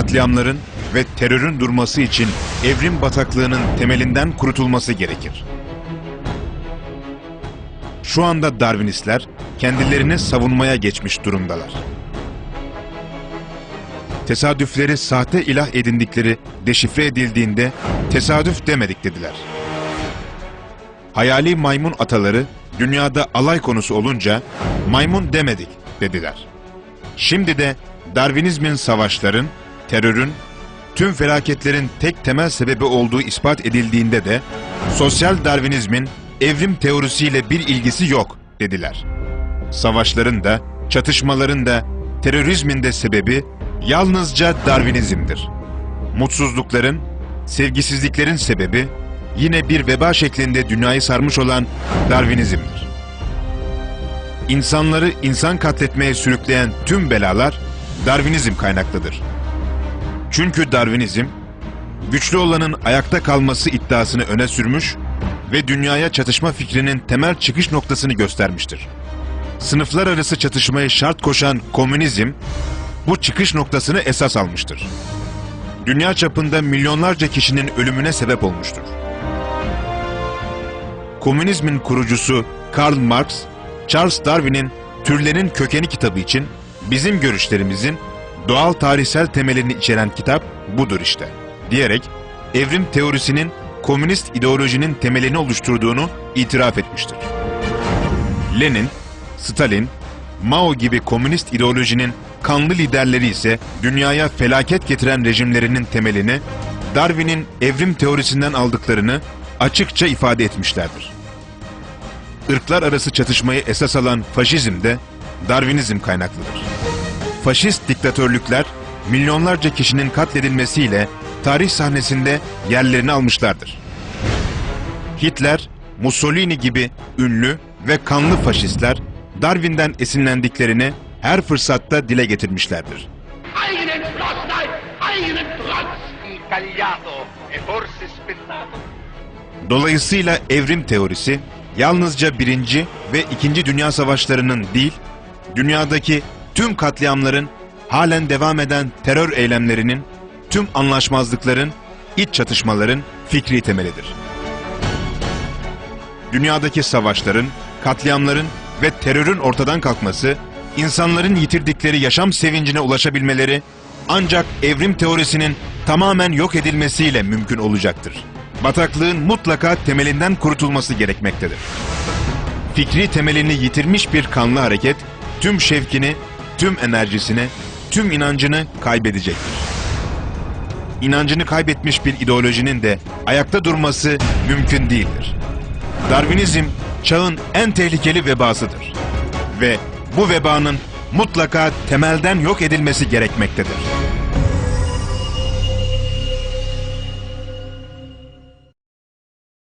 katliamların ve terörün durması için evrim bataklığının temelinden kurutulması gerekir. Şu anda Darwinistler kendilerini savunmaya geçmiş durumdalar. Tesadüfleri sahte ilah edindikleri deşifre edildiğinde tesadüf demedik dediler. Hayali maymun ataları dünyada alay konusu olunca maymun demedik dediler. Şimdi de Darwinizmin savaşların, terörün, tüm felaketlerin tek temel sebebi olduğu ispat edildiğinde de sosyal Darwinizmin evrim teorisiyle bir ilgisi yok dediler. Savaşların da, çatışmaların da, terörizmin de sebebi yalnızca Darwinizmdir. Mutsuzlukların, sevgisizliklerin sebebi yine bir veba şeklinde dünyayı sarmış olan Darwinizmdir. İnsanları insan katletmeye sürükleyen tüm belalar Darwinizm kaynaklıdır. Çünkü Darwinizm, güçlü olanın ayakta kalması iddiasını öne sürmüş ve dünyaya çatışma fikrinin temel çıkış noktasını göstermiştir. Sınıflar arası çatışmayı şart koşan komünizm, bu çıkış noktasını esas almıştır. Dünya çapında milyonlarca kişinin ölümüne sebep olmuştur. Komünizmin kurucusu Karl Marx, Charles Darwin'in Türlerin Kökeni kitabı için bizim görüşlerimizin doğal tarihsel temelini içeren kitap budur işte. Diyerek evrim teorisinin komünist ideolojinin temelini oluşturduğunu itiraf etmiştir. Lenin, Stalin, Mao gibi komünist ideolojinin kanlı liderleri ise dünyaya felaket getiren rejimlerinin temelini Darwin'in evrim teorisinden aldıklarını açıkça ifade etmişlerdir. Irklar arası çatışmayı esas alan faşizm de Darwinizm kaynaklıdır. Faşist diktatörlükler milyonlarca kişinin katledilmesiyle tarih sahnesinde yerlerini almışlardır. Hitler, Mussolini gibi ünlü ve kanlı faşistler Darwin'den esinlendiklerini her fırsatta dile getirmişlerdir. e. Dolayısıyla evrim teorisi yalnızca birinci ve ikinci dünya savaşlarının değil, dünyadaki tüm katliamların, halen devam eden terör eylemlerinin, tüm anlaşmazlıkların, iç çatışmaların fikri temelidir. Dünyadaki savaşların, katliamların ve terörün ortadan kalkması, insanların yitirdikleri yaşam sevincine ulaşabilmeleri ancak evrim teorisinin tamamen yok edilmesiyle mümkün olacaktır. Bataklığın mutlaka temelinden kurutulması gerekmektedir. Fikri temelini yitirmiş bir kanlı hareket, tüm şevkini, tüm enerjisini, tüm inancını kaybedecektir. İnancını kaybetmiş bir ideolojinin de ayakta durması mümkün değildir. Darwinizm çağın en tehlikeli vebasıdır. Ve bu vebanın mutlaka temelden yok edilmesi gerekmektedir.